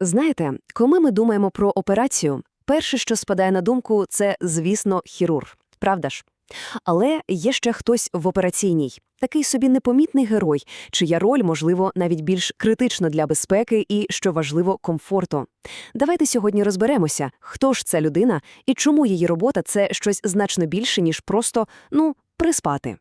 Знаєте, коли ми думаємо про операцію, перше, що спадає на думку, це, звісно, хірург. Правда ж? Але є ще хтось в операційній, такий собі непомітний герой, чия роль, можливо, навіть більш критична для безпеки і, що важливо, комфорту. Давайте сьогодні розберемося, хто ж ця людина і чому її робота це щось значно більше, ніж просто, ну, приспати.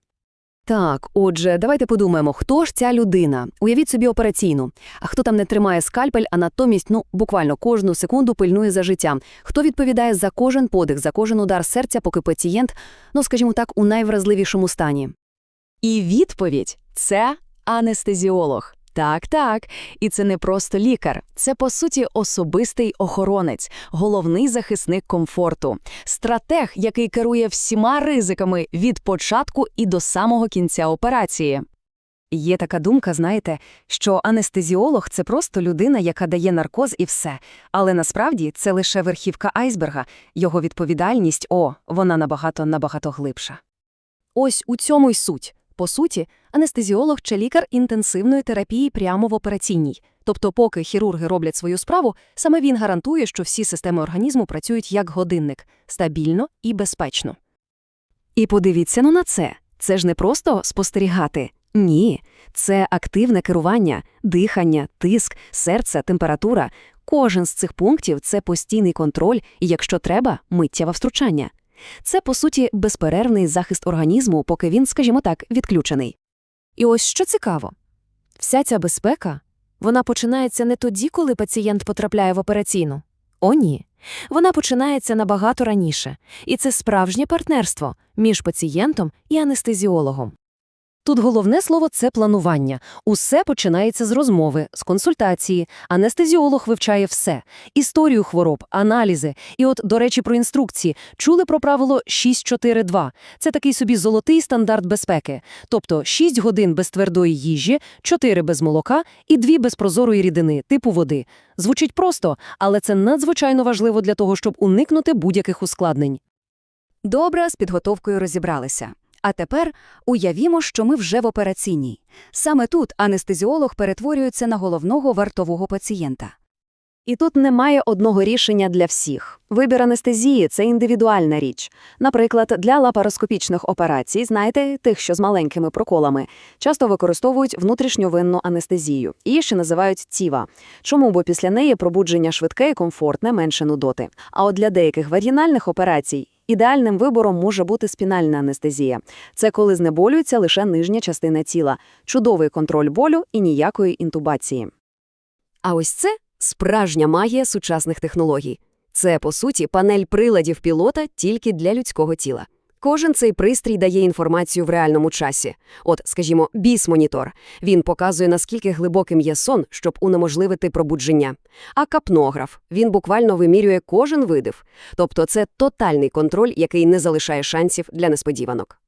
Так, отже, давайте подумаємо, хто ж ця людина? Уявіть собі операційну. А хто там не тримає скальпель, а натомість, ну, буквально кожну секунду пильнує за життям? Хто відповідає за кожен подих, за кожен удар серця, поки пацієнт, ну, скажімо так, у найвразливішому стані? І відповідь – це анестезіолог. Так, так. І це не просто лікар. Це, по суті, особистий охоронець, головний захисник комфорту, стратег, який керує всіма ризиками від початку і до самого кінця операції. Є така думка, знаєте, що анестезіолог – це просто людина, яка дає наркоз і все. Але насправді це лише верхівка айсберга. Його відповідальність, о, вона набагато-набагато глибша. Ось у цьому й суть. По суті, анестезіолог чи лікар інтенсивної терапії прямо в операційній. Тобто, поки хірурги роблять свою справу, саме він гарантує, що всі системи організму працюють як годинник – стабільно і безпечно. І подивіться ну на це. Це ж не просто спостерігати. Ні, це активне керування, дихання, тиск, серце, температура. Кожен з цих пунктів – це постійний контроль і, якщо треба, миттєве втручання. Це, по суті, безперервний захист організму, поки він, скажімо так, відключений. І ось що цікаво. Вся ця безпека, вона починається не тоді, коли пацієнт потрапляє в операційну. О, ні. Вона починається набагато раніше. І це справжнє партнерство між пацієнтом і анестезіологом. Тут головне слово це планування. Усе починається з розмови, з консультації. Анестезіолог вивчає все: історію хвороб, аналізи. І от, до речі, про інструкції. Чули про правило 6-4-2. Це такий собі золотий стандарт безпеки. Тобто 6 годин без твердої їжі, 4 без молока і 2 без прозорої рідини, типу води. Звучить просто, але це надзвичайно важливо для того, щоб уникнути будь-яких ускладнень. Добре, з підготовкою розібралися. А тепер уявімо, що ми вже в операційній. Саме тут анестезіолог перетворюється на головного вартового пацієнта. І тут немає одного рішення для всіх. Вибір анестезії це індивідуальна річ. Наприклад, для лапароскопічних операцій, знаєте, тих, що з маленькими проколами, часто використовують внутрішньовинну анестезію. Її ще називають ціва. Чому? Бо після неї пробудження швидке і комфортне, менше нудоти. А от для деяких вагінальних операцій Ідеальним вибором може бути спінальна анестезія. Це коли знеболюється лише нижня частина тіла, чудовий контроль болю і ніякої інтубації. А ось це справжня магія сучасних технологій. Це, по суті, панель приладів пілота тільки для людського тіла. Кожен цей пристрій дає інформацію в реальному часі. От, скажімо, біс-монітор. Він показує, наскільки глибоким є сон, щоб унеможливити пробудження. А капнограф він буквально вимірює кожен видив. Тобто це тотальний контроль, який не залишає шансів для несподіванок.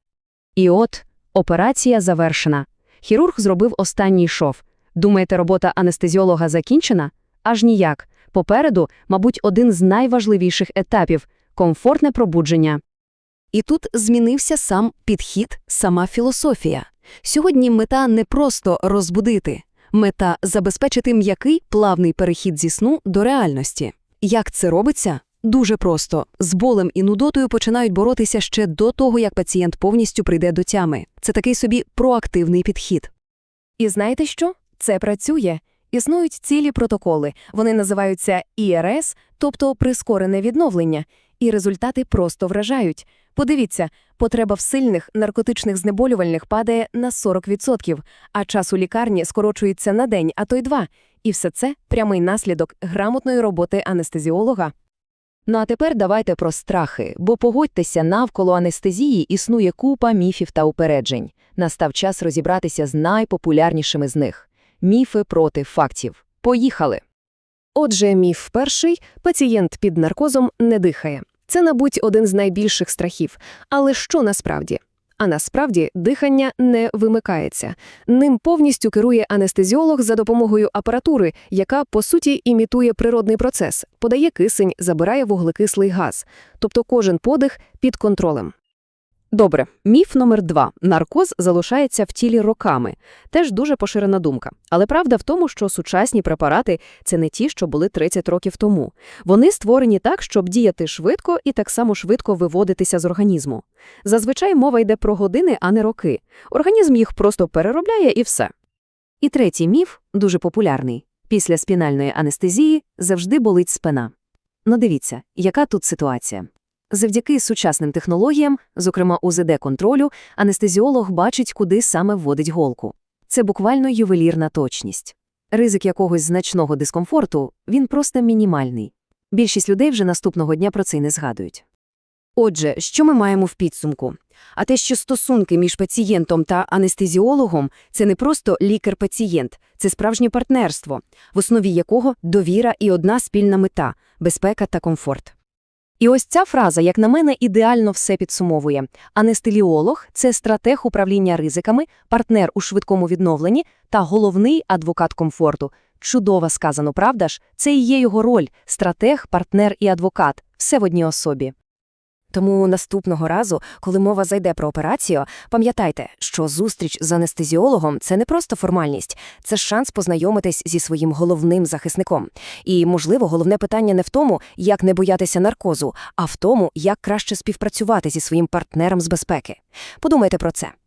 І от операція завершена. Хірург зробив останній шов. Думаєте, робота анестезіолога закінчена? Аж ніяк. Попереду, мабуть, один з найважливіших етапів комфортне пробудження. І тут змінився сам підхід, сама філософія. Сьогодні мета не просто розбудити, мета забезпечити м'який плавний перехід зі сну до реальності. Як це робиться? Дуже просто. З болем і нудотою починають боротися ще до того, як пацієнт повністю прийде до тями. Це такий собі проактивний підхід. І знаєте що? Це працює. Існують цілі протоколи. Вони називаються ІРС, тобто прискорене відновлення, і результати просто вражають. Подивіться, потреба в сильних наркотичних знеболювальних падає на 40%, а час у лікарні скорочується на день, а то й два. І все це прямий наслідок грамотної роботи анестезіолога. Ну а тепер давайте про страхи, бо погодьтеся, навколо анестезії існує купа міфів та упереджень. Настав час розібратися з найпопулярнішими з них міфи проти фактів. Поїхали! Отже, міф перший пацієнт під наркозом не дихає. Це, мабуть, один з найбільших страхів. Але що насправді? А насправді дихання не вимикається. Ним повністю керує анестезіолог за допомогою апаратури, яка, по суті, імітує природний процес, подає кисень, забирає вуглекислий газ. Тобто кожен подих під контролем. Добре, міф номер два. Наркоз залишається в тілі роками. Теж дуже поширена думка. Але правда в тому, що сучасні препарати – це не ті, що були 30 років тому. Вони створені так, щоб діяти швидко і так само швидко виводитися з організму. Зазвичай мова йде про години, а не роки. Організм їх просто переробляє і все. І третій міф, дуже популярний. Після спінальної анестезії завжди болить спина. Ну дивіться, яка тут ситуація. Завдяки сучасним технологіям, зокрема УЗД-контролю, анестезіолог бачить, куди саме вводить голку. Це буквально ювелірна точність. Ризик якогось значного дискомфорту, він просто мінімальний. Більшість людей вже наступного дня про це й не згадують. Отже, що ми маємо в підсумку? А те, що стосунки між пацієнтом та анестезіологом – це не просто лікар-пацієнт, це справжнє партнерство, в основі якого довіра і одна спільна мета – безпека та комфорт. І ось ця фраза, як на мене, ідеально все підсумовує. Анестеліолог – це стратег управління ризиками, партнер у швидкому відновленні та головний адвокат комфорту. Чудово сказано, правда ж? Це і є його роль – стратег, партнер і адвокат. Все в одній особі. Тому наступного разу, коли мова зайде про операцію, пам'ятайте, що зустріч з анестезіологом – це не просто формальність, це шанс познайомитись зі своїм головним захисником. І, можливо, головне питання не в тому, як не боятися наркозу, а в тому, як краще співпрацювати зі своїм партнером з безпеки. Подумайте про це.